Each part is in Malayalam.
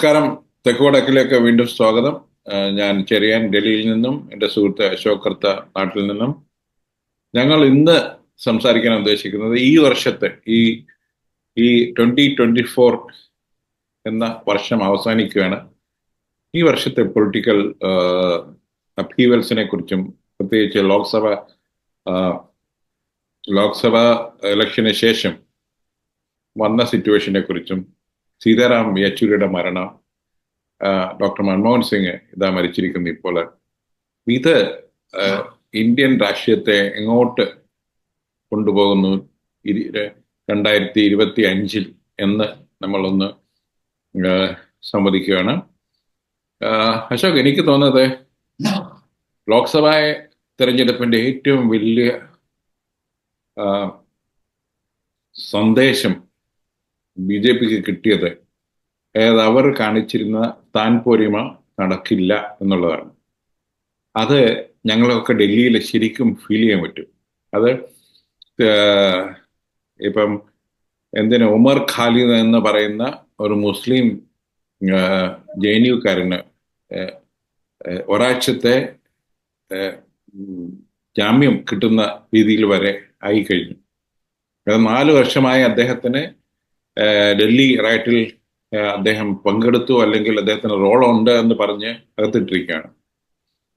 നമസ്കാരം. തെക്കുവടക്കിലേക്ക് വീണ്ടും സ്വാഗതം. ഞാൻ ചെറിയാൻ ഡൽഹിയിൽ നിന്നും എന്റെ സുഹൃത്ത് അശോക് കർത്ത നാട്ടിൽ നിന്നും. ഞങ്ങൾ ഇന്ന് സംസാരിക്കാൻ ഉദ്ദേശിക്കുന്നത് ഈ വർഷത്തെ ഈ ഈ ട്വന്റി ട്വന്റി ഫോർ എന്ന വർഷം അവസാനിക്കുകയാണ്. ഈ വർഷത്തെ പൊളിറ്റിക്കൽ അപ്പീവൽസിനെ കുറിച്ചും പ്രത്യേകിച്ച് ലോക്സഭ ലോക്സഭ ഇലക്ഷന് ശേഷം വന്ന സിറ്റുവേഷനെ കുറിച്ചും സീതാറാം യെച്ചൂരിയുടെ മരണം ഡോക്ടർ മൻമോഹൻ സിംഗ് ഇതാ മരിച്ചിരിക്കുന്നു ഇപ്പോൾ. ഇത് ഇന്ത്യൻ രാഷ്ട്രീയത്തെ എങ്ങോട്ട് കൊണ്ടുപോകുന്നു? രണ്ടായിരത്തി ഇരുപത്തി അഞ്ചിൽ എന്ന് നമ്മളൊന്ന് സമ്മതിക്കുകയാണ്. അശോക് എനിക്ക് തോന്നുന്നത് ലോക്സഭാ തെരഞ്ഞെടുപ്പിന്റെ ഏറ്റവും വലിയ സന്ദേശം ബി ജെ പിക്ക് കിട്ടിയത്. അതായത് അവർ കാണിച്ചിരുന്ന താൻ പോരിമ നടക്കില്ല എന്നുള്ളതാണ്. അത് ഞങ്ങളൊക്കെ ഡൽഹിയിൽ ശരിക്കും ഫീൽ ചെയ്യാൻ പറ്റും. അത് ഇപ്പം എന്തിനു ഉമർ ഖാലിദ് എന്ന് പറയുന്ന ഒരു മുസ്ലിം ജെ എൻ യുക്കാരന് ഒരാഴ്ചത്തെ ജാമ്യം കിട്ടുന്ന രീതിയിൽ വരെ ആയി കഴിഞ്ഞു നാല് വർഷമായി അദ്ദേഹത്തിന് ഡൽഹി റൈറ്റിൽ അദ്ദേഹം പങ്കെടുത്തു അല്ലെങ്കിൽ അദ്ദേഹത്തിന് റോൾ ഉണ്ട് എന്ന് പറഞ്ഞ് അകത്തിട്ടിരിക്കുകയാണ്.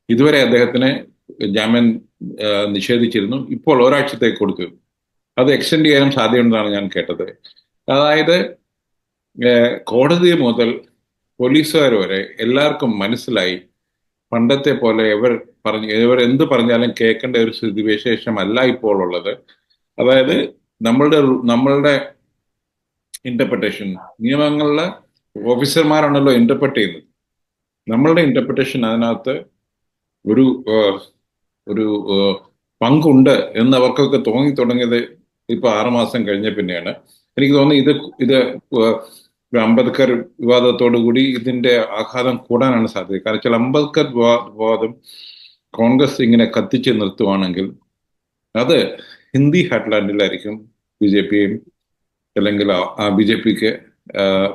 ഇതുവരെ അദ്ദേഹത്തിന് ജാമ്യം നിഷേധിച്ചിരുന്നു. ഇപ്പോൾ ഒരാഴ്ചത്തേക്ക് കൊടുത്തു അത് എക്സ്റ്റെൻഡ് ചെയ്യാനും സാധ്യതയുണ്ടെന്നാണ് ഞാൻ കേട്ടത്. അതായത് കോടതി മുതൽ പോലീസുകാർ വരെ എല്ലാവർക്കും മനസ്സിലായി. പണ്ടത്തെ പോലെ ഇവർ പറഞ്ഞ് ഇവർ എന്ത് പറഞ്ഞാലും കേൾക്കേണ്ട ഒരു സ്ഥിതിവിശേഷമല്ല ഇപ്പോൾ ഉള്ളത്. അതായത് നമ്മളുടെ നമ്മളുടെ ഇന്റർപ്രിട്ടേഷൻ നിയമങ്ങളിലെ ഓഫീസർമാരാണല്ലോ ഇന്റർപ്രറ്റ് ചെയ്യുന്നത്. നമ്മളുടെ ഇന്റർപ്രിട്ടേഷൻ അതിനകത്ത് ഒരു ഒരു പങ്കുണ്ട് എന്ന് അവർക്കൊക്കെ തോന്നി തുടങ്ങിയത് ഇപ്പൊ ആറുമാസം കഴിഞ്ഞ പിന്നെയാണ്. എനിക്ക് തോന്നുന്നു ഇത് ഇത് അംബേദ്കർ വിവാദത്തോടു കൂടി ഇതിന്റെ ആഘാതം കൂടാനാണ് സാധ്യത. കാരണം വെച്ചാൽ അംബേദ്കർ വിവാദം കോൺഗ്രസ് ഇങ്ങനെ കത്തിച്ച് നിർത്തുവാണെങ്കിൽ അത് ഹിന്ദി ഹാറ്റ്ലാൻഡിലായിരിക്കും ബി ജെ പിയും അല്ലെങ്കിൽ ആ ബി ജെ പിക്ക്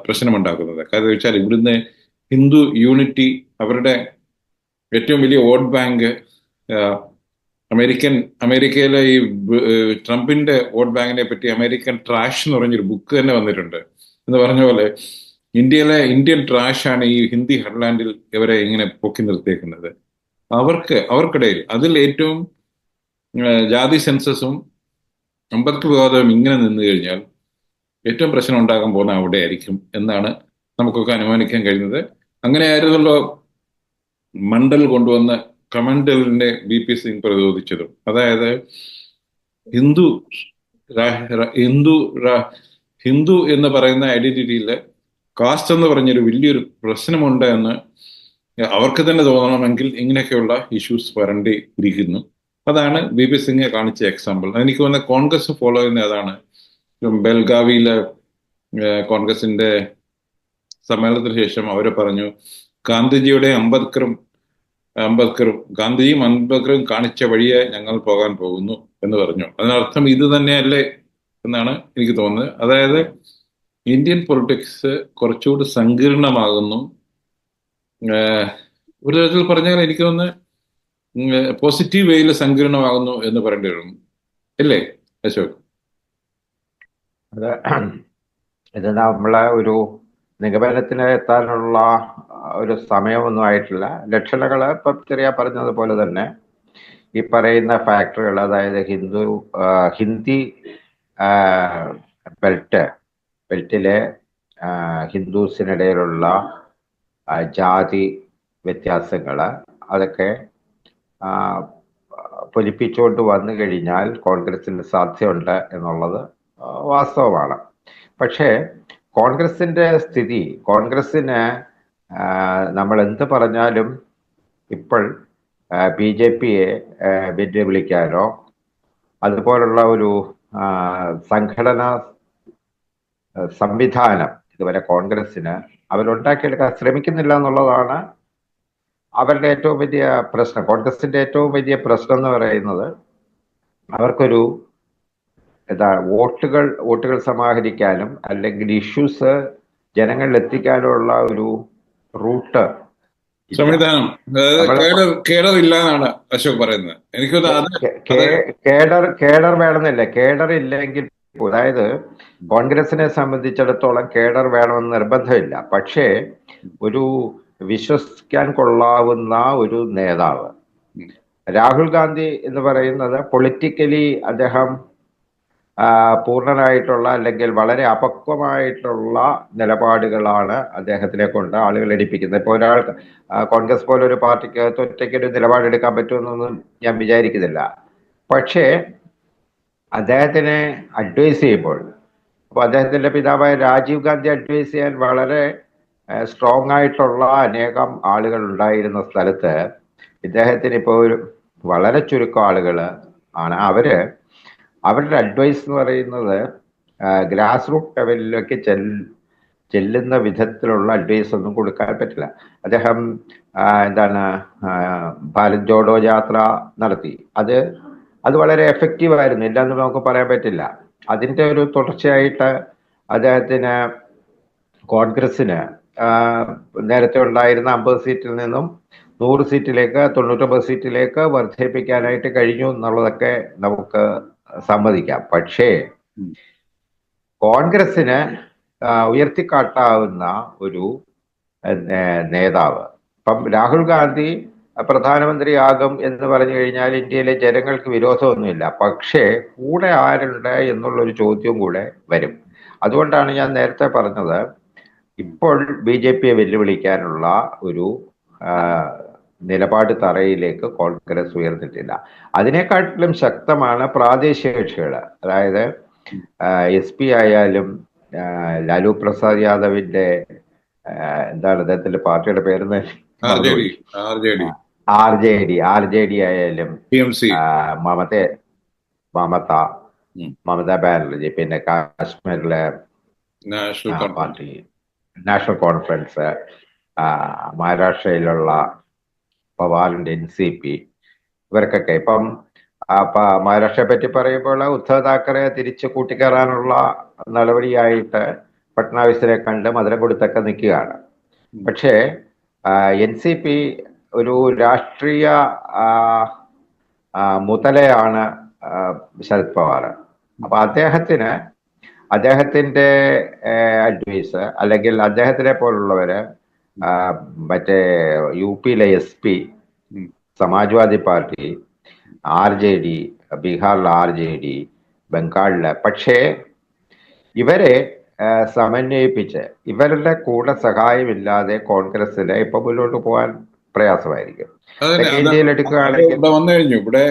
പ്രശ്നമുണ്ടാക്കുന്നത്. കാരണം വെച്ചാൽ ഇവിടുന്ന് ഹിന്ദു യൂണിറ്റി അവരുടെ ഏറ്റവും വലിയ വോട്ട് ബാങ്ക് അമേരിക്കൻ അമേരിക്കയിലെ ഈ ട്രംപിന്റെ വോട്ട് ബാങ്കിനെ പറ്റി അമേരിക്കൻ ട്രാഷ് എന്ന് പറഞ്ഞൊരു ബുക്ക് തന്നെ വന്നിട്ടുണ്ട്. എന്ന് പറഞ്ഞ പോലെ ഇന്ത്യയിലെ ഇന്ത്യൻ ട്രാഷ് ആണ് ഈ ഹിന്ദി ഹെഡ്ലാൻഡിൽ ഇവരെ ഇങ്ങനെ പൊക്കി നിർത്തിയേക്കുന്നത്. അവർക്ക് അവർക്കിടയിൽ അതിൽ ഏറ്റവും ജാതി സെൻസസും അമ്പത് വിവാദവും ഇങ്ങനെ നിന്നു കഴിഞ്ഞാൽ ഏറ്റവും പ്രശ്നം ഉണ്ടാകാൻ പോകുന്ന അവിടെ ആയിരിക്കും എന്നാണ് നമുക്കൊക്കെ അനുമാനിക്കാൻ കഴിയുന്നത്. അങ്ങനെ ആയിരുന്നല്ലോ മണ്ഡൽ കൊണ്ടുവന്ന കമൻഡലിനെ ബി പി സിംഗ് പ്രതിരോധിച്ചതും. അതായത് ഹിന്ദു ഹിന്ദു ഹിന്ദു എന്ന് പറയുന്ന ഐഡന്റിറ്റിയിൽ കാസ്റ്റ് എന്ന് പറഞ്ഞൊരു വലിയൊരു പ്രശ്നമുണ്ട് എന്ന് അവർക്ക് തന്നെ തോന്നണമെങ്കിൽ ഇങ്ങനെയൊക്കെയുള്ള ഇഷ്യൂസ് വരേണ്ടി ഇരിക്കുന്നു. അതാണ് ബി പി സിംഗ് കാണിച്ച എക്സാമ്പിൾ. എനിക്ക് തോന്നുന്നത് കോൺഗ്രസ് ഫോളോ ചെയ്യുന്ന അതാണ് ബെൽഗാവിയിലെ കോൺഗ്രസിന്റെ സമ്മേളനത്തിന് ശേഷം അവർ പറഞ്ഞു ഗാന്ധിജിയുടെ അംബേദ്കറും അംബേദ്കറും ഗാന്ധിജിയും അംബേദ്കറും കാണിച്ച വഴിയെ ഞങ്ങൾ പോകാൻ പോകുന്നു എന്ന് പറഞ്ഞു. അതിനർത്ഥം ഇത് തന്നെയല്ലേ എന്നാണ് എനിക്ക് തോന്നുന്നത്. അതായത് ഇന്ത്യൻ പൊളിറ്റിക്സ് കുറച്ചുകൂടി സങ്കീർണമാകുന്നു. ഒരു തരത്തിൽ പറഞ്ഞാൽ എനിക്ക് തോന്നുന്നത് പോസിറ്റീവ് വേയിൽ സങ്കീർണമാകുന്നു എന്ന് പറയേണ്ടി വരും. അല്ലേ അശോക്? അത് ഇത് നമ്മളെ ഒരു നിഗമനത്തിന് എത്താനുള്ള ഒരു സമയമൊന്നും ആയിട്ടില്ല. ലക്ഷണങ്ങൾ ഇപ്പൊ ചെറിയ പറഞ്ഞതുപോലെ തന്നെ ഈ പറയുന്ന ഫാക്ടറികൾ അതായത് ഹിന്ദു ഹിന്ദി ബെൽറ്റ് ബെൽറ്റിലെ ഹിന്ദുസിനിടയിലുള്ള ജാതി വ്യത്യാസങ്ങൾ അതൊക്കെ പൊലിപ്പിച്ചുകൊണ്ട് വന്നു കഴിഞ്ഞാൽ കോൺഗ്രസിന് സാധ്യതയുണ്ട് എന്നുള്ളത് വാസ്തവമാണ്. പക്ഷേ കോൺഗ്രസിന്റെ സ്ഥിതി കോൺഗ്രസിന് നമ്മൾ എന്ത് പറഞ്ഞാലും ഇപ്പോൾ ബി ജെ പിയെ വെല്ലുവിളിക്കാനോ അതുപോലുള്ള ഒരു സംഘടന സംവിധാനം ഇതുവരെ കോൺഗ്രസ്സിന് അവരുണ്ടാക്കിയെടുക്കാൻ ശ്രമിക്കുന്നില്ല എന്നുള്ളതാണ് അവരുടെ ഏറ്റവും വലിയ പ്രശ്നം. കോൺഗ്രസിന്റെ ഏറ്റവും വലിയ പ്രശ്നം എന്ന് പറയുന്നത് അവർക്കൊരു എന്താ വോട്ടുകൾ വോട്ടുകൾ സമാഹരിക്കാനും അല്ലെങ്കിൽ ഇഷ്യൂസ് ജനങ്ങളിൽ എത്തിക്കാനുള്ള ഒരു റൂട്ട്. സംവിധാനം. കേഡർ കേഡർ ഇല്ല അശോക് പറയുന്നത്. എനിക്ക് കേഡർ കേഡർ വേണമെന്നില്ല. കേഡർ ഇല്ലെങ്കിൽ അതായത് കോൺഗ്രസിനെ സംബന്ധിച്ചിടത്തോളം കേഡർ വേണമെന്ന് നിർബന്ധമില്ല. പക്ഷേ ഒരു വിശ്വസിക്കാൻ കൊള്ളാവുന്ന ഒരു നേതാവ്. രാഹുൽ ഗാന്ധി എന്ന് പറയുന്നത് പൊളിറ്റിക്കലി അദ്ദേഹം പൂർണനായിട്ടുള്ള അല്ലെങ്കിൽ വളരെ അപക്വമായിട്ടുള്ള നിലപാടുകളാണ് അദ്ദേഹത്തിനെ കൊണ്ട് ആളുകൾ എടുപ്പിക്കുന്നത് ഇപ്പോൾ ഒരാൾ കോൺഗ്രസ് പോലെ ഒരു പാർട്ടിക്ക് ഒറ്റയ്ക്ക് ഒരു നിലപാടെടുക്കാൻ പറ്റുമെന്നൊന്നും ഞാൻ വിചാരിക്കുന്നില്ല. പക്ഷേ അദ്ദേഹത്തിനെ അഡ്വൈസ് ചെയ്യുമ്പോൾ അപ്പോൾ അദ്ദേഹത്തിന്റെ പിതാവായ രാജീവ് ഗാന്ധി അഡ്വൈസ് ചെയ്യാൻ വളരെ സ്ട്രോങ് ആയിട്ടുള്ള അനേകം ആളുകൾ ഉണ്ടായിരുന്ന സ്ഥലത്ത് ഇദ്ദേഹത്തിന് ഇപ്പോൾ ഒരു വളരെ ചുരുക്കം ആളുകൾ ആണ്. അവർ അവരുടെ അഡ്വൈസ് എന്ന് പറയുന്നത് ഗ്രാസ് റൂട്ട് ലെവലിലേക്ക് ചെൽ ചെല്ലുന്ന വിധത്തിലുള്ള അഡ്വൈസ് ഒന്നും കൊടുക്കാൻ പറ്റില്ല. അദ്ദേഹം എന്താണ് ഭാരത് ജോഡോ യാത്ര നടത്തി. അത് അത് വളരെ എഫക്റ്റീവ് ആയിരുന്നു. ഇല്ലെന്ന് നമുക്ക് പറയാൻ പറ്റില്ല. അതിന്റെ ഒരു തുടർച്ചയായിട്ട് അദ്ദേഹത്തിന് കോൺഗ്രസിന് നേരത്തെ ഉണ്ടായിരുന്ന അമ്പത് സീറ്റിൽ നിന്നും നൂറ് സീറ്റിലേക്ക് തൊണ്ണൂറ്റൊമ്പത് സീറ്റിലേക്ക് വർദ്ധിപ്പിക്കാനായിട്ട് കഴിഞ്ഞു എന്നുള്ളതൊക്കെ നമുക്ക് സമ്മതിക്കാം. പക്ഷേ. കോൺഗ്രസിന് ഉയർത്തിക്കാട്ടാവുന്ന ഒരു നേതാവ്. ഇപ്പം രാഹുൽ ഗാന്ധി പ്രധാനമന്ത്രിയാകും എന്ന് പറഞ്ഞു കഴിഞ്ഞാൽ ഇന്ത്യയിലെ ജനങ്ങൾക്ക് വിരോധമൊന്നുമില്ല. പക്ഷേ കൂടെ ആരുണ്ട് എന്നുള്ളൊരു ചോദ്യവും കൂടെ വരും. അതുകൊണ്ടാണ് ഞാൻ നേരത്തെ പറഞ്ഞത് ഇപ്പോൾ ബി ജെ പിയെ വെല്ലുവിളിക്കാനുള്ള ഒരു നിലപാട് തറയിലേക്ക് കോൺഗ്രസ് ഉയർന്നിട്ടില്ല. അതിനെക്കാട്ടിലും ശക്തമാണ് പ്രാദേശിക കക്ഷികൾ. അതായത് എസ് പി ആയാലും ലാലു പ്രസാദ് യാദവിന്റെ എന്താണ് അദ്ദേഹത്തിന്റെ പാർട്ടിയുടെ പേര് R J D R J D. ആയാലും മമത മമത മമതാ ബാനർജി പിന്നെ കാശ്മീരിലെ പാർട്ടി നാഷണൽ കോൺഫറൻസ് മഹാരാഷ്ട്രയിലുള്ള പവാറിന്റെ എൻ സി പി ഇവർക്കൊക്കെ. ഇപ്പം മഹാരാഷ്ട്രയെ പറ്റി പറയുമ്പോൾ ഉദ്ധവ് താക്കറെ തിരിച്ച് കൂട്ടിക്കയറാനുള്ള നടപടിയായിട്ട് ഫട്നാവിസിനെ കണ്ട് മധുരം കൊടുത്തൊക്കെ നിൽക്കുകയാണ്. പക്ഷേ എൻ സി പി ഒരു രാഷ്ട്രീയ മുതലയാണ് ശരത് പവാർ. അപ്പൊ അദ്ദേഹത്തിന് അദ്ദേഹത്തിന്റെ അഡ്വൈസ് അല്ലെങ്കിൽ അദ്ദേഹത്തിനെ പോലുള്ളവര് മറ്റേ യു പിയിലെ S P Samajwadi party R J D ബീഹാറിലെ ആർ ജെ ഡി ബംഗാളിലെ. പക്ഷേ ഇവരെ സമന്വയിപ്പിച്ച് ഇവരുടെ കൂടെ സഹായമില്ലാതെ കോൺഗ്രസ്സിന് ഇപ്പൊ മുന്നോട്ട് പോകാൻ പ്രയാസമായിരിക്കും. ഇന്ത്യയിൽ എടുക്കുകയാണെങ്കിൽ വന്നു കഴിഞ്ഞു. ഇവിടെ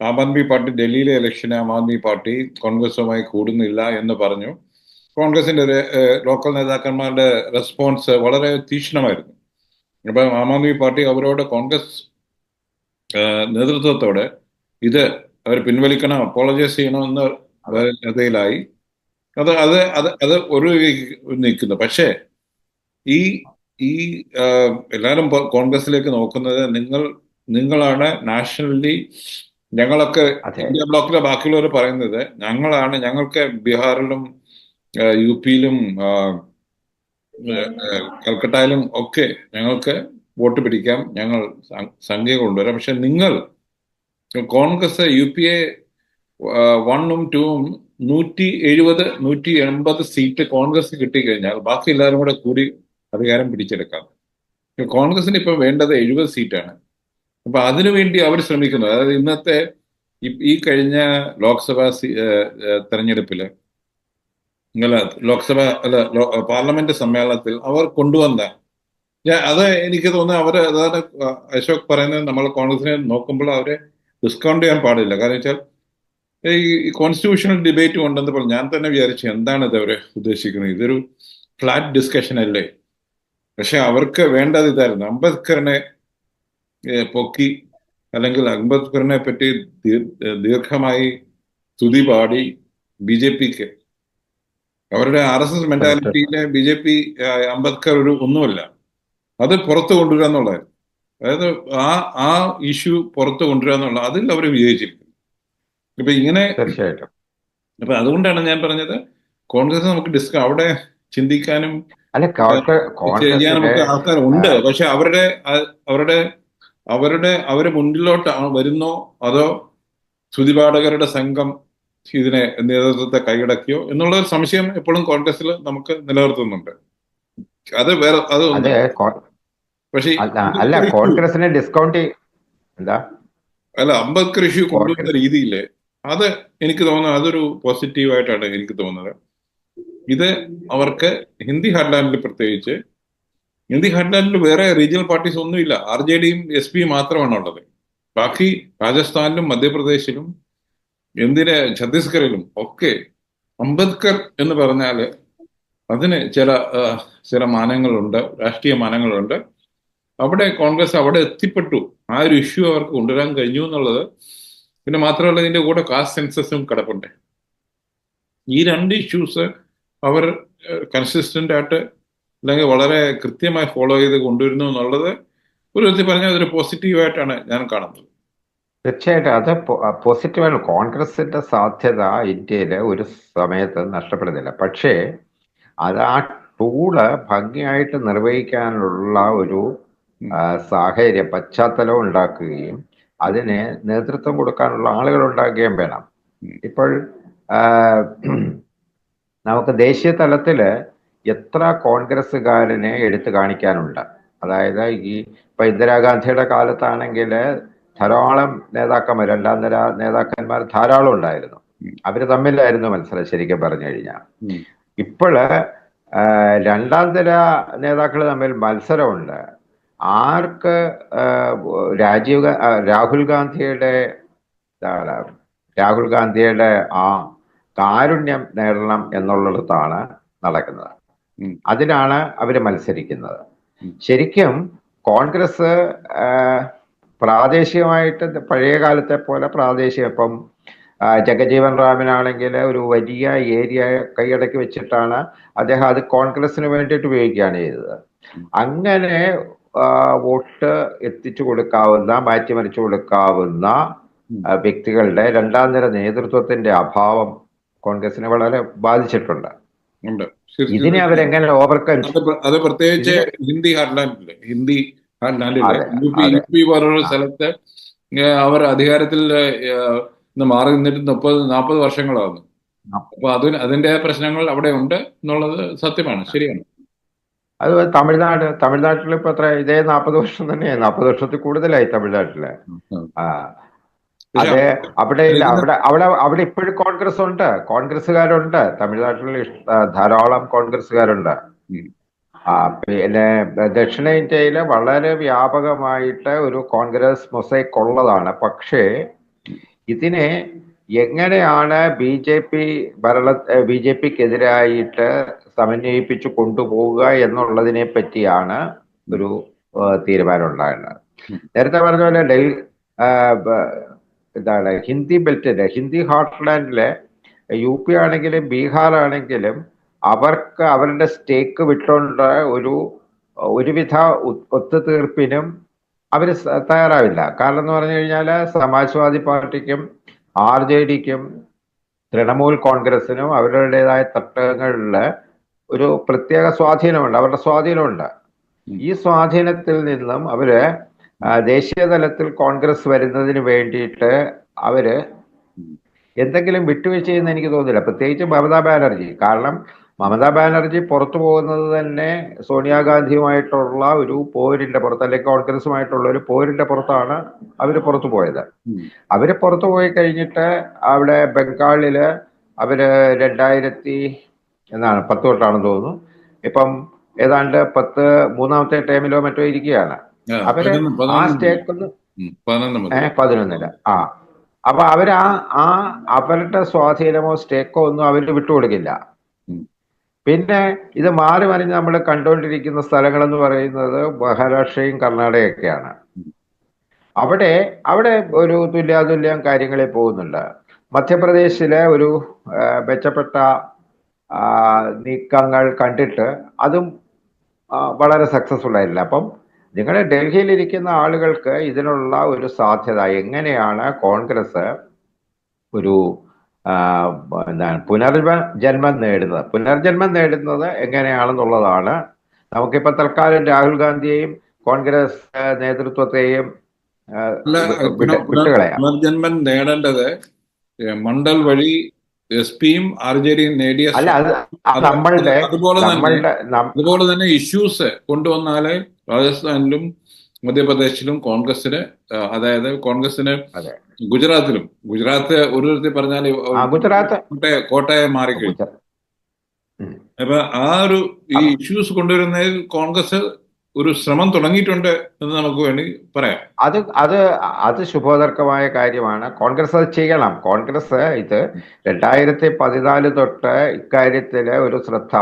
ആം ആദ്മി പാർട്ടി ഡൽഹിയിലെ ഇലക്ഷന് ആം ആദ്മി പാർട്ടി കോൺഗ്രസുമായി കൂടുന്നില്ല എന്ന് പറഞ്ഞു. കോൺഗ്രസിന്റെ ഒരു, ലോക്കൽ നേതാക്കന്മാരുടെ റെസ്പോൺസ് വളരെ തീക്ഷ്ണമായിരുന്നു. അപ്പം ആം ആദ്മി പാർട്ടി അവരോട് കോൺഗ്രസ് നേതൃത്വത്തോടെ ഇത് അവർ പിൻവലിക്കണം അപ്പോളജൈസ് ചെയ്യണമെന്ന് നിലയിലായി അത് അത് അത് അത് ഒരു നിൽക്കുന്നു. പക്ഷേ ഈ ഈ എല്ലാവരും കോൺഗ്രസിലേക്ക് നോക്കുന്നത് നിങ്ങൾ നിങ്ങളാണ് നാഷണലി ഞങ്ങളൊക്കെ ഇന്ത്യ ബ്ലോക്കിലെ ബാക്കിയുള്ളവർ പറയുന്നത് ഞങ്ങളാണ് ഞങ്ങൾക്ക് ബീഹാറിലും യു പിയിലും കൽക്കട്ടയിലും ഒക്കെ ഞങ്ങൾക്ക് വോട്ട് പിടിക്കാം. ഞങ്ങൾ സംഖ്യ കൊണ്ടുവരാം. പക്ഷെ നിങ്ങൾ കോൺഗ്രസ് യു പി എ വണ്ണും ടൂവും നൂറ്റി എഴുപത് നൂറ്റി എൺപത് സീറ്റ് കോൺഗ്രസ് കിട്ടിക്കഴിഞ്ഞാൽ ബാക്കി എല്ലാവരും കൂടെ കൂടി അധികാരം പിടിച്ചെടുക്കാം. കോൺഗ്രസിന് ഇപ്പം വേണ്ടത് എഴുപത് സീറ്റാണ്. അപ്പൊ അതിനുവേണ്ടി അവർ ശ്രമിക്കുന്നു. അതായത് ഇന്നത്തെ ഈ- കഴിഞ്ഞ ലോക്സഭാ സി- അല്ല ലോക്സഭ അല്ല പാർലമെന്റ് സമ്മേളനത്തിൽ അവർ കൊണ്ടുവന്ന അത് എനിക്ക് തോന്നുന്നു അവർ അതാണ് അശോക് പറയുന്നത് നമ്മൾ കോൺഗ്രസിനെ നോക്കുമ്പോൾ അവരെ ഡിസ്കൗണ്ട് ചെയ്യാൻ പാടില്ല. കാരണം വെച്ചാൽ ഈ കോൺസ്റ്റിറ്റ്യൂഷണൽ ഡിബേറ്റ് കൊണ്ടുവന്നപ്പോൾ ഞാൻ തന്നെ വിചാരിച്ചു എന്താണ് ഇത് അവരെ ഉദ്ദേശിക്കുന്നത്. ഇതൊരു ഫ്ലാറ്റ് ഡിസ്കഷൻ അല്ലേ? പക്ഷെ അവർക്ക് വേണ്ടത് ഇതായിരുന്നു. അംബേദ്കറിനെ പൊക്കി അല്ലെങ്കിൽ അംബേദ്കറിനെ പറ്റി ദീർഘമായി സ്തുതി പാടി ബി ജെ പിക്ക് അവരുടെ ആർ എസ് എസ് മെന്റാലിറ്റിയിലെ ബി ജെ പി അംബേദ്കർ ഒരു ഒന്നുമല്ല. അത് പുറത്തു കൊണ്ടുവരിക എന്നുള്ളതായിരുന്നു. അതായത് ആ ആ ഇഷ്യൂ പുറത്തു കൊണ്ടുവരിക എന്നുള്ള അതിൽ അവർ വിജയിച്ചിരിക്കുന്നു. ഇപ്പൊ ഇങ്ങനെ തീർച്ചയായിട്ടും. അപ്പൊ അതുകൊണ്ടാണ് ഞാൻ പറഞ്ഞത് കോൺഗ്രസ് നമുക്ക് ഡിസ്ക അവിടെ ചിന്തിക്കാനും ചെയ്യാനൊക്കെ കോൺഗ്രസിന്റെ ആൾക്കാരുണ്ട്. പക്ഷെ അവരുടെ അവരുടെ അവരുടെ അവർ മുന്നിലോട്ട് വരുന്നോ അതോ സ്തുതിപാഠകരുടെ സംഘം ഇതിനെ നേതൃത്വത്തെ കൈയടക്കിയോ എന്നുള്ള ഒരു സംശയം എപ്പോഴും കോൺഗ്രസിൽ നമുക്ക് നിലനിർത്തുന്നുണ്ട്. അത് വേറെ അത് പക്ഷേ അല്ല കോൺഗ്രസിനെ ഡിസ്കൗണ്ട് എന്താ? അല്ല അംബേദ്കർ ഇഷ്യൂ കൊണ്ടുവന്ന കോൺഗ്രസ് രീതിയിൽ അത് എനിക്ക് തോന്നുന്നത് അതൊരു പോസിറ്റീവായിട്ടാണ് എനിക്ക് തോന്നുന്നത്. ഇത് അവർക്ക് ഹിന്ദി ഹാർഡ്ലാൻഡിൽ പ്രത്യേകിച്ച് ഹിന്ദി ഹാർഡ്ലാൻഡിൽ വേറെ റീജിയണൽ പാർട്ടീസ് ഒന്നുമില്ല. ആർ ജെ ഡിയും എസ് പിയും മാത്രമാണ് ഉള്ളത് ബാക്കി രാജസ്ഥാനിലും മധ്യപ്രദേശിലും എന്തിന് ഛത്തീസ്ഗഡിലും ഒക്കെ. അംബേദ്കർ എന്ന് പറഞ്ഞാൽ അതിന് ചില ചില മാനങ്ങളുണ്ട് രാഷ്ട്രീയ മാനങ്ങളുണ്ട്. അവിടെ കോൺഗ്രസ് അവിടെ എത്തിപ്പെട്ടു. ആ ഒരു ഇഷ്യൂ അവർക്ക് കൊണ്ടുവരാൻ കഴിഞ്ഞു എന്നുള്ളത് പിന്നെ മാത്രമല്ല ഇതിന്റെ കൂടെ കാസ്റ്റ് സെൻസസും കിടപ്പുണ്ട്. ഈ രണ്ട് ഇഷ്യൂസ് അവർ കൺസിസ്റ്റന്റ് ആയിട്ട് അല്ലെങ്കിൽ വളരെ കൃത്യമായി ഫോളോ ചെയ്ത് കൊണ്ടുവരുന്നു എന്നുള്ളത് ഒരു വിധത്തിൽ പറഞ്ഞാൽ അതൊരു പോസിറ്റീവായിട്ടാണ് ഞാൻ കാണുന്നത്. തീർച്ചയായിട്ടും അത് പോസിറ്റീവാണ് കോൺഗ്രസിന്റെ സാധ്യത ഇന്ത്യയിൽ ഒരു സമയത്ത് നഷ്ടപ്പെടുന്നില്ല. പക്ഷേ അത് ആ ടൂൾ ഭംഗിയായിട്ട് നിർവഹിക്കാനുള്ള ഒരു സാഹചര്യം പശ്ചാത്തലം ഉണ്ടാക്കുകയും അതിന് നേതൃത്വം കൊടുക്കാനുള്ള ആളുകൾ ഉണ്ടാക്കുകയും വേണം. ഇപ്പോൾ നമുക്ക് ദേശീയ തലത്തിൽ എത്ര കോൺഗ്രസ്സുകാരനെ എടുത്തു കാണിക്കാനുണ്ട്? അതായത് ഈ ഇപ്പൊ ഇന്ദിരാഗാന്ധിയുടെ കാലത്താണെങ്കിൽ ധാരാളം നേതാക്കന്മാർ രണ്ടാം നിര നേതാക്കന്മാർ ധാരാളം ഉണ്ടായിരുന്നു. അവർ തമ്മിലായിരുന്നു മത്സരം ശരിക്കും പറഞ്ഞു കഴിഞ്ഞാൽ. ഇപ്പോൾ ഇപ്പോഴ് രണ്ടാം നിര നേതാക്കൾ തമ്മിൽ മത്സരമുണ്ട്. ആർക്ക് രാജീവ് രാഹുൽ ഗാന്ധിയുടെ രാഹുൽ ഗാന്ധിയുടെ ആ കാരുണ്യം നേടണം എന്നുള്ളിടത്താണ് നടക്കുന്നത്. അതിനാണ് അവർ മത്സരിക്കുന്നത്. ശരിക്കും കോൺഗ്രസ് പ്രാദേശികമായിട്ട് പഴയ കാലത്തെ പോലെ പ്രാദേശിക. ഇപ്പം ജഗജീവൻ റാമിനാണെങ്കിൽ ഒരു വലിയ ഏരിയ കൈയടക്കി വെച്ചിട്ടാണ് അദ്ദേഹം അത് കോൺഗ്രസിന് വേണ്ടിയിട്ട് ഉപയോഗിക്കുകയാണ് ചെയ്തത്. അങ്ങനെ വോട്ട് എത്തിച്ചു കൊടുക്കാവുന്ന മാറ്റിമറിച്ചു കൊടുക്കാവുന്ന വ്യക്തികളുടെ രണ്ടാം നിര നേതൃത്വത്തിന്റെ അഭാവം കോൺഗ്രസിനെ വളരെ ബാധിച്ചിട്ടുണ്ട്. ഇതിനെ. അവരെങ്ങനെ ഓവർകം അത് പ്ര- പ്രത്യേകിച്ച് ഹിന്ദി ഹിന്ദി യു പി പോലുള്ള സ്ഥലത്ത് അവർ അധികാരത്തിൽ മാറി നിന്നിട്ട് മുപ്പത് നാൽപ്പത് വർഷങ്ങളാകുന്നു. അപ്പൊ അതിന് അതിന്റെ പ്രശ്നങ്ങൾ അവിടെ ഉണ്ട് എന്നുള്ളത് സത്യമാണ് ശരിയാണ്. അത് തമിഴ്നാട് തമിഴ്നാട്ടിൽ ഇപ്പൊ എത്ര ഇതേ നാൽപ്പത് വർഷം തന്നെയായി നാൽപ്പത് വർഷത്തിൽ കൂടുതലായി തമിഴ്നാട്ടിൽ. അതെ അവിടെ ഇല്ല. അവിടെ അവിടെ അവിടെ ഇപ്പോഴും കോൺഗ്രസ് ഉണ്ട്. കോൺഗ്രസ്സുകാരുണ്ട്. തമിഴ്നാട്ടിൽ ധാരാളം കോൺഗ്രസ്സുകാരുണ്ട്. ആ പിന്നെ ദക്ഷിണേന്ത്യയിൽ വളരെ വ്യാപകമായിട്ട് ഒരു കോൺഗ്രസ് മൊസൈക്ക് ഉള്ളതാണ്. പക്ഷേ ഇതിനെ എങ്ങനെയാണ് ബി ജെ പി ഭരണ ബി ജെ പിക്കെതിരായിട്ട് സമന്വയിപ്പിച്ചു കൊണ്ടുപോവുക എന്നുള്ളതിനെ പറ്റിയാണ് ഒരു തീരുമാനം ഉണ്ടാകുന്നത് നേരത്തെ പറഞ്ഞ പോലെ ഡൽഹി എന്താണ് ഹിന്ദി ബെൽറ്റിലെ ഹിന്ദി ഹാർട്ട്ലാൻഡിലെ യു പി ആണെങ്കിലും ബീഹാർ ആണെങ്കിലും അവർക്ക് അവരുടെ സ്റ്റേക്ക് വിട്ടുകൊണ്ട് ഒരു ഒരുവിധ ഒത്തുതീർപ്പിനും അവർ തയ്യാറാവില്ല. കാരണം എന്ന് പറഞ്ഞു കഴിഞ്ഞാൽ സമാജ്വാദി പാർട്ടിക്കും ആർ ജെ ഡിക്കും തൃണമൂൽ കോൺഗ്രസിനും അവരുടേതായ തട്ടകങ്ങളിൽ ഒരു പ്രത്യേക സ്വാധീനമുണ്ട്. അവരുടെ സ്വാധീനമുണ്ട്. ഈ സ്വാധീനത്തിൽ നിന്നും അവർ ദേശീയ തലത്തിൽ കോൺഗ്രസ് വരുന്നതിന് വേണ്ടിയിട്ട് അവർ എന്തെങ്കിലും വിട്ടുവീഴ്ച ചെയ്യുന്ന എനിക്ക് തോന്നുന്നില്ല. പ്രത്യേകിച്ച് മമതാ ബാനർജി. കാരണം മമതാ ബാനർജി പുറത്തു പോകുന്നത് തന്നെ സോണിയാഗാന്ധിയുമായിട്ടുള്ള ഒരു പോരിന്റെ പുറത്ത് അല്ലെങ്കിൽ കോൺഗ്രസുമായിട്ടുള്ള ഒരു പോരിന്റെ പുറത്താണ് അവർ പുറത്തു പോയത്. അവർ അവർ പുറത്തു പോയി കഴിഞ്ഞിട്ട് അവിടെ ബംഗാളിൽ അവർ രണ്ടായിരത്തി എന്നാണ് പത്ത് തൊട്ടാണെന്ന് തോന്നുന്നു. ഇപ്പം ഏതാണ്ട് പത്ത് മൂന്നാമത്തെ ടൈമിലോ മറ്റോ ഇരിക്കുകയാണ്. അവർ ആ സ്റ്റേറ്റ് പതിനൊന്നിൽ. ആ. അപ്പൊ അവർ ആ ആ അവരുടെ സ്വാധീനമോ സ്റ്റേക്കോ ഒന്നും അവർ വിട്ടുകൊടുക്കില്ല. പിന്നെ ഇത് മാറി മറിഞ്ഞ് നമ്മൾ കണ്ടുകൊണ്ടിരിക്കുന്ന സ്ഥലങ്ങൾ എന്ന് പറയുന്നത് മഹാരാഷ്ട്രയും കർണാടകയൊക്കെയാണ്. അവിടെ അവിടെ ഒരു തുല്യാതുല്യം കാര്യങ്ങളിൽ പോകുന്നുണ്ട്. മധ്യപ്രദേശിലെ ഒരു മെച്ചപ്പെട്ട നീക്കങ്ങൾ കണ്ടിട്ട് അതും വളരെ സക്സസ്ഫുൾ ആയില്ല അപ്പം നിങ്ങളുടെ ഡൽഹിയിലിരിക്കുന്ന ആളുകൾക്ക് ഇതിനുള്ള ഒരു സാധ്യത എങ്ങനെയാണ് കോൺഗ്രസ് ഒരു എന്താണ് പുനർജ ജന്മം നേടുന്നത്. പുനർജന്മം നേടുന്നത് എങ്ങനെയാണെന്നുള്ളതാണ്. നമുക്കിപ്പോ തൽക്കാലം രാഹുൽ ഗാന്ധിയെയും കോൺഗ്രസ് നേതൃത്വത്തെയും പുനർജന്മം നേടേണ്ടത് മണ്ഡൽ വഴി എസ് പിയും ആർ ജെ ഡിയും നേടിയ തന്നെ അതുപോലെ തന്നെ ഇഷ്യൂസ് കൊണ്ടുവന്നാലേ രാജസ്ഥാനിലും മധ്യപ്രദേശിലും കോൺഗ്രസിന് അതായത് കോൺഗ്രസിന് ഗുജറാത്തിലും. ഗുജറാത്ത് ഒരു വിധത്തിൽ പറഞ്ഞാൽ ഗുജറാത്ത് കോട്ടയ മാറിക്കഴിഞ്ഞു. ഗുജ- അപ്പൊ ആ ഒരു ഈ ഇഷ്യൂസ് കൊണ്ടുവരുന്നതിൽ കോൺഗ്രസ് ഒരു ശ്രമം തുടങ്ങിയിട്ടുണ്ട് എന്ന് നമുക്ക് വേണ്ടി പറയാം. അത് അത് അത് ശുഭോദർക്കമായ കാര്യമാണ്. കോൺഗ്രസ് അത് ചെയ്യണം. കോൺഗ്രസ് ഇത് രണ്ടായിരത്തി പതിനാല് തൊട്ട് ഇക്കാര്യത്തിൽ ഒരു ശ്രദ്ധ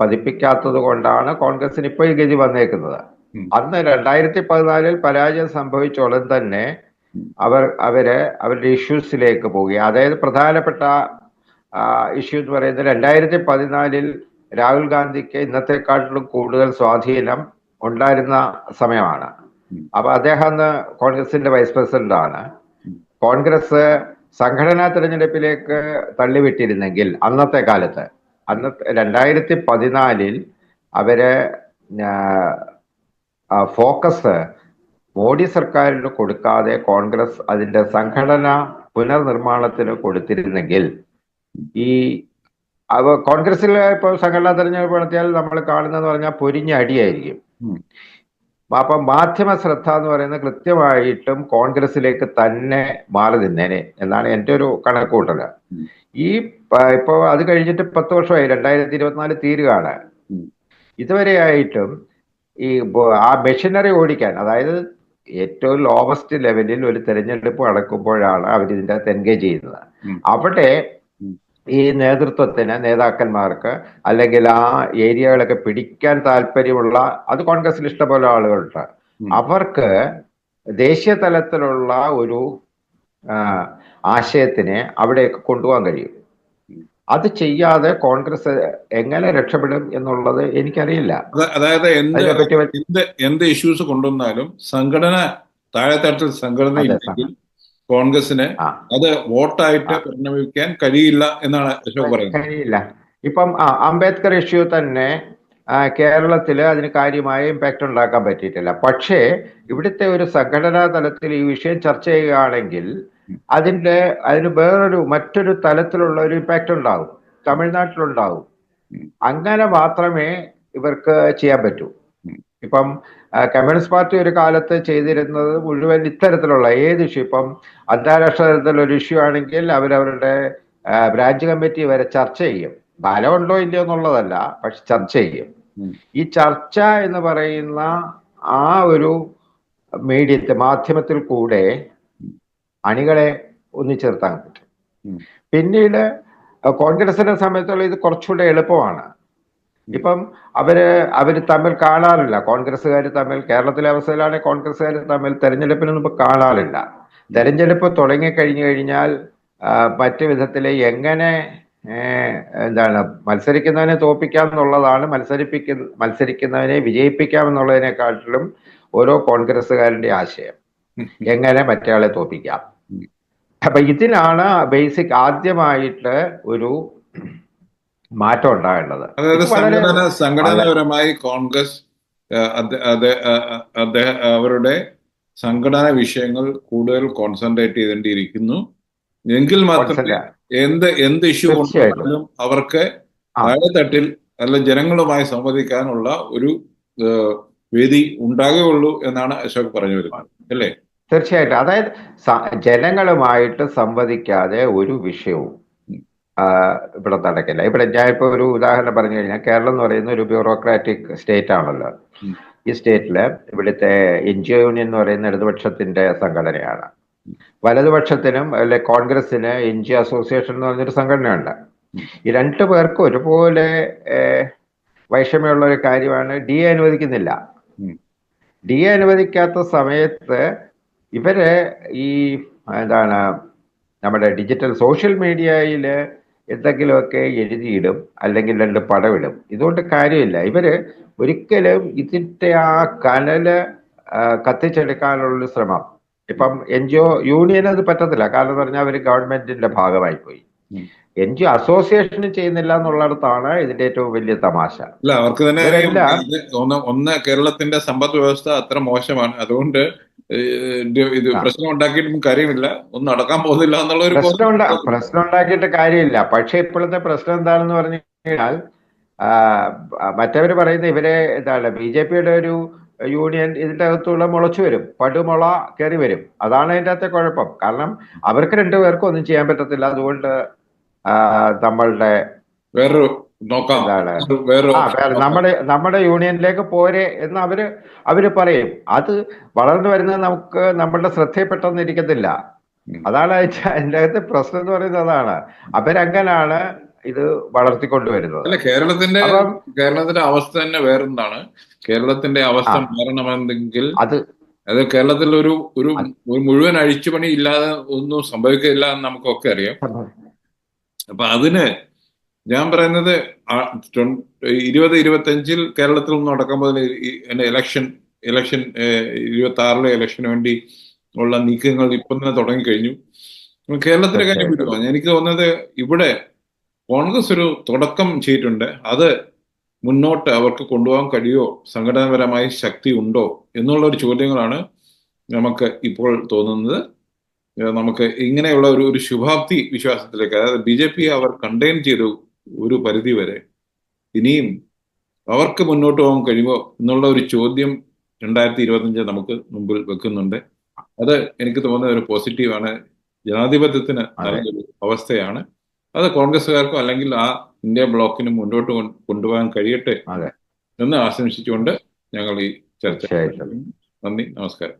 പതിപ്പിക്കാത്തത് കൊണ്ടാണ് കോൺഗ്രസിന് ഇപ്പോൾ ഈ ഗതി വന്നേക്കുന്നത്. അന്ന് രണ്ടായിരത്തി പതിനാലിൽ പരാജയം സംഭവിച്ച ഉടൻ തന്നെ അവർ അവർ അവരുടെ ഇഷ്യൂസിലേക്ക് പോവുകയും അതായത് പ്രധാനപ്പെട്ട ഇഷ്യൂ എന്ന് പറയുന്നത് രണ്ടായിരത്തി പതിനാലിൽ രാഹുൽ ഗാന്ധിക്ക് ഇന്നത്തെക്കാട്ടിലും കൂടുതൽ സ്വാധീനം ഉണ്ടായിരുന്ന സമയമാണ്. അപ്പൊ അദ്ദേഹം അന്ന് കോൺഗ്രസിന്റെ വൈസ് പ്രസിഡന്റ് ആണ് കോൺഗ്രസ് കോൺഗ്രസ് സംഘടനാ തെരഞ്ഞെടുപ്പിലേക്ക് തള്ളിവിട്ടിരുന്നെങ്കിൽ അന്നത്തെ കാലത്ത് അന്നത്തെ രണ്ടായിരത്തി പതിനാലിൽ അവർ ഫോക്കസ് മോഡി സർക്കാരിന് കൊടുക്കാതെ കോൺഗ്രസ് അതിന്റെ സംഘടന പുനർനിർമ്മാണത്തിന് കൊടുത്തിരുന്നെങ്കിൽ ഈ അവ കോൺഗ്രസിൽ ഇപ്പോൾ സംഘടനാ തെരഞ്ഞെടുപ്പ് നടത്തിയാൽ നമ്മൾ കാണുന്നതെന്ന് പറഞ്ഞാൽ പൊരിഞ്ഞ അടിയായിരിക്കും. അപ്പൊ മാധ്യമ ശ്രദ്ധ എന്ന് പറയുന്നത് കൃത്യമായിട്ടും കോൺഗ്രസിലേക്ക് തന്നെ മാറി നിന്നേനെ എന്നാണ് എന്റെ ഒരു കണക്കുകൂട്ടൽ ഈ ഇപ്പോ അത് കഴിഞ്ഞിട്ട് പത്ത് വർഷമായി രണ്ടായിരത്തി ഇരുപത്തിനാല് തീരുകയാണ്. ഇതുവരെയായിട്ടും ഈ ആ മെഷീനറി ഓടിക്കാൻ അതായത് ഏറ്റവും ലോവസ്റ്റ് ലെവലിൽ ഒരു തെരഞ്ഞെടുപ്പ് നടക്കുമ്പോഴാണ് അവർ ഇതിന്റെ അകത്ത് എൻഗേജ് ചെയ്യുന്നത്. അവിടെ ഈ നേതൃത്വത്തിന് നേതാക്കന്മാർക്ക് അല്ലെങ്കിൽ ആ ഏരിയകളൊക്കെ പിടിക്കാൻ താല്പര്യമുള്ള അത് കോൺഗ്രസിൽ ഇഷ്ടപോലെ ആളുകളുണ്ട് അവർക്ക് ദേശീയ തലത്തിലുള്ള ഒരു ആശയത്തിനെ അവിടെയൊക്കെ കൊണ്ടുപോകാൻ കഴിയും. അത് ചെയ്യാതെ കോൺഗ്രസ് എങ്ങനെ രക്ഷപ്പെടും എന്നുള്ളത് എനിക്കറിയില്ല. അതായത് എന്ത് എന്ത് എന്ത് ഇഷ്യൂസ് കൊണ്ടുവന്നാലും സംഘടന താഴെത്തട്ടിൽ സംഘടന ഇല്ലെങ്കിൽ കോൺഗ്രസിന്. അത് വോട്ടായിട്ട് പരിണമിക്കാൻ കഴിയില്ല എന്നാണ് അശോക് പറയുന്നത്. കഴിയില്ല. ഇപ്പം അംബേദ്കർ ഇഷ്യൂ തന്നെ കേരളത്തിൽ കേരളത്തിൽ അതിന് കാര്യമായ ഇമ്പാക്റ്റ് ഉണ്ടാക്കാൻ പറ്റിയിട്ടില്ല. പക്ഷേ ഇവിടുത്തെ ഒരു സംഘടനാ തലത്തിൽ ഈ വിഷയം ചർച്ച ചെയ്യുകയാണെങ്കിൽ അതിന്റെ അതിന് വേറൊരു മറ്റൊരു തലത്തിലുള്ള ഒരു ഇമ്പാക്റ്റ് ഉണ്ടാകും തമിഴ്നാട്ടിലുണ്ടാകും. അങ്ങനെ മാത്രമേ ഇവർക്ക് ചെയ്യാൻ പറ്റൂ. ഇപ്പം കമ്മ്യൂണിസ്റ്റ് പാർട്ടി ഒരു കാലത്ത് ചെയ്തിരുന്നത് മുഴുവൻ ഇത്തരത്തിലുള്ള ഏത് ഇഷ്യൂ ഇപ്പം അന്താരാഷ്ട്ര തലത്തിലുള്ള ഒരു ഇഷ്യൂ ആണെങ്കിൽ അവരവരുടെ ബ്രാഞ്ച് കമ്മിറ്റി വരെ ചർച്ച ചെയ്യും ഫലമുണ്ടോ ഇല്ലയോ എന്നുള്ളതല്ല പക്ഷെ ചർച്ച ചെയ്യും ഈ ചർച്ച എന്ന് പറയുന്ന ആ ഒരു മീഡിയത്തെ മാധ്യമത്തിൽ കൂടെ അണികളെ ഒന്നിച്ചേർത്താൻ പറ്റും. ഉം. പിന്നീട് കോൺഗ്രസിന്റെ സമയത്തുള്ള ഇത് കുറച്ചുകൂടെ എളുപ്പമാണ്. ഇപ്പം അവർ അവർ തമ്മിൽ കാണാറില്ല. കോൺഗ്രസ്സുകാർ തമ്മിൽ കേരളത്തിലെ അവസ്ഥയിലാണ് കോൺഗ്രസ്സുകാർ തമ്മിൽ തെരഞ്ഞെടുപ്പിന് മുമ്പ് കാണാറില്ല. തെരഞ്ഞെടുപ്പ് തുടങ്ങി കഴിഞ്ഞു കഴിഞ്ഞാൽ മറ്റു വിധത്തിൽ എങ്ങനെ എന്താണ് മത്സരിക്കുന്നവനെ തോപ്പിക്കാം എന്നുള്ളതാണ് മത്സരിപ്പിക്കുന്ന മത്സരിക്കുന്നവനെ വിജയിപ്പിക്കാം എന്നുള്ളതിനെക്കാട്ടിലും ഓരോ കോൺഗ്രസ്സുകാരന്റെ ആശയം. എങ്ങനെ മറ്റേയാളെ തോപ്പിക്കാം. അപ്പൊ ഇതിനാണ് ബേസിക് ആദ്യമായിട്ട് ഒരു മാറ്റം ഉണ്ടാകേണ്ടത് അതായത് സംഘടന സംഘടനാപരമായി കോൺഗ്രസ് അദ്ദേഹം അവരുടെ സംഘടന വിഷയങ്ങൾ കൂടുതൽ കോൺസെൻട്രേറ്റ് ചെയ്തേണ്ടിയിരിക്കുന്നു എങ്കിൽ മാത്രമേ എന്ത് എന്ത് ഇഷ്യൂ തീർച്ചയായിട്ടും. അവർക്ക്. താഴെത്തട്ടിൽ അല്ല ജനങ്ങളുമായി സംവദിക്കാനുള്ള ഒരു വേദി ഉണ്ടാകുകയുള്ളൂ എന്നാണ് അശോക് പറഞ്ഞു വരുന്നത് അല്ലേ തീർച്ചയായിട്ടും. അതായത് ജനങ്ങളുമായിട്ട് സംവദിക്കാതെ ഒരു വിഷയവും ഇവിടെ നടക്കില്ല. ഇവിടെ ഞാൻ ഇപ്പോൾ ഒരു ഉദാഹരണം പറഞ്ഞു കഴിഞ്ഞാൽ കേരളം എന്ന് പറയുന്ന ഒരു ബ്യൂറോക്രാറ്റിക് സ്റ്റേറ്റ് ആണല്ലോ. ഈ സ്റ്റേറ്റിൽ ഇവിടുത്തെ എൻ ജി ഒ യൂണിയൻ എന്ന് പറയുന്ന ഇടതുപക്ഷത്തിന്റെ സംഘടനയാണ്. വലതുപക്ഷത്തിനും അല്ലെ കോൺഗ്രസിന് എൻ ജി അസോസിയേഷൻ എന്ന് പറഞ്ഞൊരു സംഘടനയുണ്ട്. ഈ രണ്ടു പേർക്കും ഒരുപോലെ വൈഷമ്യമുള്ള ഒരു കാര്യമാണ്. ഡി എ അനുവദിക്കുന്നില്ല. ഡി എ അനുവദിക്കാത്ത സമയത്ത് ഇവർ ഈ എന്താണ് നമ്മുടെ ഡിജിറ്റൽ സോഷ്യൽ മീഡിയയിൽ എന്തെങ്കിലുമൊക്കെ എഴുതിയിടും അല്ലെങ്കിൽ രണ്ട് പടമിടും ഇതുകൊണ്ട് കാര്യമില്ല. ഇവർ ഒരിക്കലും ഇതിന്റെ ആ കനൽ കത്തിച്ചെടുക്കാനുള്ള ശ്രമം. ഇപ്പം എൻ ജി ഒ യൂണിയൻ അത് പറ്റത്തില്ല. കാരണം എന്ന് പറഞ്ഞാൽ അവർ ഗവൺമെന്റിന്റെ ഭാഗമായി പോയി. എൻ ജി അസോസിയേഷൻ ചെയ്യുന്നില്ല എന്നുള്ളിടത്താണ് ഇതിന്റെ ഏറ്റവും വലിയ തമാശ. അല്ല അവർക്ക് തന്നെ ഒന്ന് ഒന്ന് കേരളത്തിന്റെ സമ്പദ് വ്യവസ്ഥ അത്ര മോശമാണ്. അതുകൊണ്ട് ഇത്. പ്രശ്നം ഉണ്ടാക്കിയിട്ടും കാര്യമില്ല. ഒന്നും നടക്കാൻ പോകുന്നില്ല എന്നുള്ള ഒരു പ്രശ്നം പ്രശ്നം ഉണ്ടാക്കിയിട്ട് കാര്യമില്ല. പക്ഷെ ഇപ്പോഴത്തെ പ്രശ്നം എന്താണെന്ന് പറഞ്ഞു കഴിഞ്ഞാൽ മറ്റവർ മറ്റവര് പറയുന്ന ഇവരെ എന്താണ് ബി ജെ പിയുടെ ഒരു യൂണിയൻ ഇതിന്റെ അകത്തുള്ള മുളച്ചു വരും. പടുമുള കയറി വരും. അതാണ് അതിന്റെ അകത്തെ കുഴപ്പം. കാരണം അവർക്ക് രണ്ടുപേർക്കും ഒന്നും ചെയ്യാൻ പറ്റത്തില്ല. അതുകൊണ്ട് നമ്മളുടെ വേറൊരു നോക്കാം. നമ്മുടെ നമ്മുടെ യൂണിയനിലേക്ക് പോരെ എന്ന് അവർ അവർ പറയും. അത് വളർന്നു വരുന്നത് നമുക്ക് നമ്മളുടെ ശ്രദ്ധയിൽപ്പെട്ടൊന്നിരിക്കത്തില്ല. അതാണ് എന്റെ അകത്ത് പ്രശ്നം എന്ന് പറയുന്നത് അതാണ്. അവരങ്ങനാണ് ഇത് വളർത്തിക്കൊണ്ടുവരുന്നത്. അല്ല കേരളത്തിന്റെ കേരളത്തിന്റെ അവസ്ഥ തന്നെ വേറെന്താണ്? കേരളത്തിന്റെ അവസ്ഥ. മാറണമെന്നെങ്കിൽ അത് അത് കേരളത്തിൽ ഒരു ഒരു ഒരു മുഴുവൻ അഴിച്ചുപണി ഇല്ലാതെ ഒന്നും സംഭവിക്കില്ല എന്ന് നമുക്കൊക്കെ അറിയാം. അപ്പൊ അതിന് ഞാൻ പറയുന്നത് ഇരുപത് ഇരുപത്തഞ്ചിൽ കേരളത്തിൽ നിന്ന് നടക്കുമ്പോൾ ഇലക്ഷൻ ഇലക്ഷൻ ഇരുപത്തി ആറിലെ ഇലക്ഷന് വേണ്ടി ഉള്ള നീക്കങ്ങൾ ഇപ്പം തന്നെ തുടങ്ങിക്കഴിഞ്ഞു. കേരളത്തിലെ കാര്യം തീർച്ചയായിട്ടും. എനിക്ക് തോന്നുന്നത് ഇവിടെ കോൺഗ്രസ് ഒരു തുടക്കം ചെയ്തിട്ടുണ്ട്. അത് മുന്നോട്ട് അവർക്ക് കൊണ്ടുപോകാൻ കഴിയുമോ? സംഘടനാപരമായി ശക്തി ഉണ്ടോ? എന്നുള്ള ഒരു ചോദ്യങ്ങളാണ് നമുക്ക് ഇപ്പോൾ തോന്നുന്നത്. നമുക്ക് ഇങ്ങനെയുള്ള ഒരു ഒരു ശുഭാപ്തി വിശ്വാസത്തിലേക്ക് അതായത് ബി ജെ പി അവർ കണ്ടെയ്ൻ ചെയ്തു ഒരു പരിധി വരെ. ഇനിയും അവർക്ക് മുന്നോട്ട് പോകാൻ കഴിയുമോ എന്നുള്ള ഒരു ചോദ്യം രണ്ടായിരത്തി ഇരുപത്തഞ്ച് നമുക്ക് മുമ്പിൽ വെക്കുന്നുണ്ട്. അത് എനിക്ക് തോന്നുന്ന ഒരു പോസിറ്റീവാണ്. ജനാധിപത്യത്തിന്. നല്ലൊരു അവസ്ഥയാണ്. അത് കോൺഗ്രസ്സുകാർക്കും അല്ലെങ്കിൽ ആ ഇന്ത്യ ബ്ലോക്കിന് മുന്നോട്ട് കൊണ്ടുപോകാൻ കഴിയട്ടെ എന്ന് ആശംസിച്ചുകൊണ്ട് ഞങ്ങൾ ഈ ചർച്ച നന്ദി നമസ്കാരം.